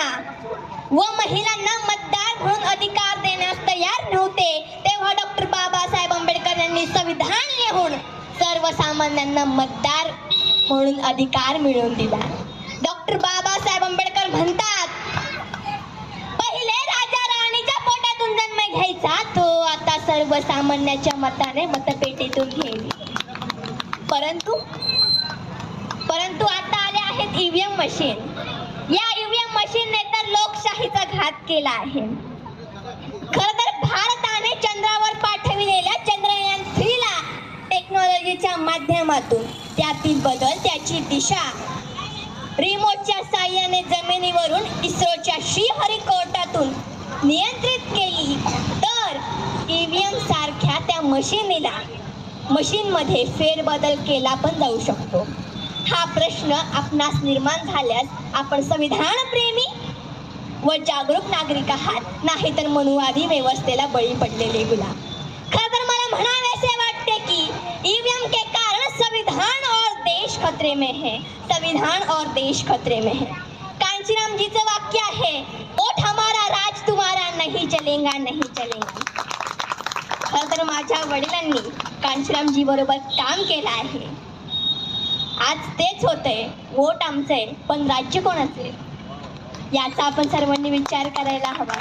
व महिलांना मतदार म्हणून अधिकार देण्यास तयार नव्हते. तेव्हा डॉक्टर बाबासाहेब आंबेडकर यांनी संविधान लिहून सर्वसामान्यांना मतदार म्हणून अधिकार मिळवून दिला. डॉक्टर बाबासाहेब आंबेडकर म्हणतात पहिले राजा राणीच्या पोटातून जन्म घ्यायचा तो आता सर्वसामान्याच्या मताने मतपेटीतून घेईल परंतु परंतु आता आले आहेत ईव्हीएम मशीन या ईव्हीएम मशीनने तर लोकशाहीचा घात केला आहे. खर तर भारताने चंद्रावर पाठविलेल्या चंद्रयान थ्रीला टेक्नॉलॉजीच्या माध्यमातून त्यातील बदल त्याची दिशा रिमोटच्या साह्याने जमिनीवरून इस्रोच्या श्रीहरिकोटातून नियंत्रित केली. तर ईव्हीएम सारख्या त्या मशीनीला मशीनमध्ये फेरबदल केला पण जाऊ शकतो. हा प्रश्न आपणास निर्माण झाल्यास आपण संविधान प्रेमी व जागरूक नागरिक आहात. नाही तर मनुवादी व्यवस्थेला बळी पडलेले गुलाम. खरं तर मला म्हणावेसे वाटते की ईवीएम के कारण संविधान और देश खतरे में है. संविधान और देश खतरे में है. कांचीरामजीचं वाक्य आहे ओठ हमारा राज तुम्हारा नहीं चलेगा नहीं चलेगा. खरं तर माझ्या वडिलांनी कांचीरामजी बरोबर काम केलं आहे. आज तेच होतंय. वोट आमचं आहे पण राज्य कोणाचे याचा आपण सर्वांनी विचार करायला हवा.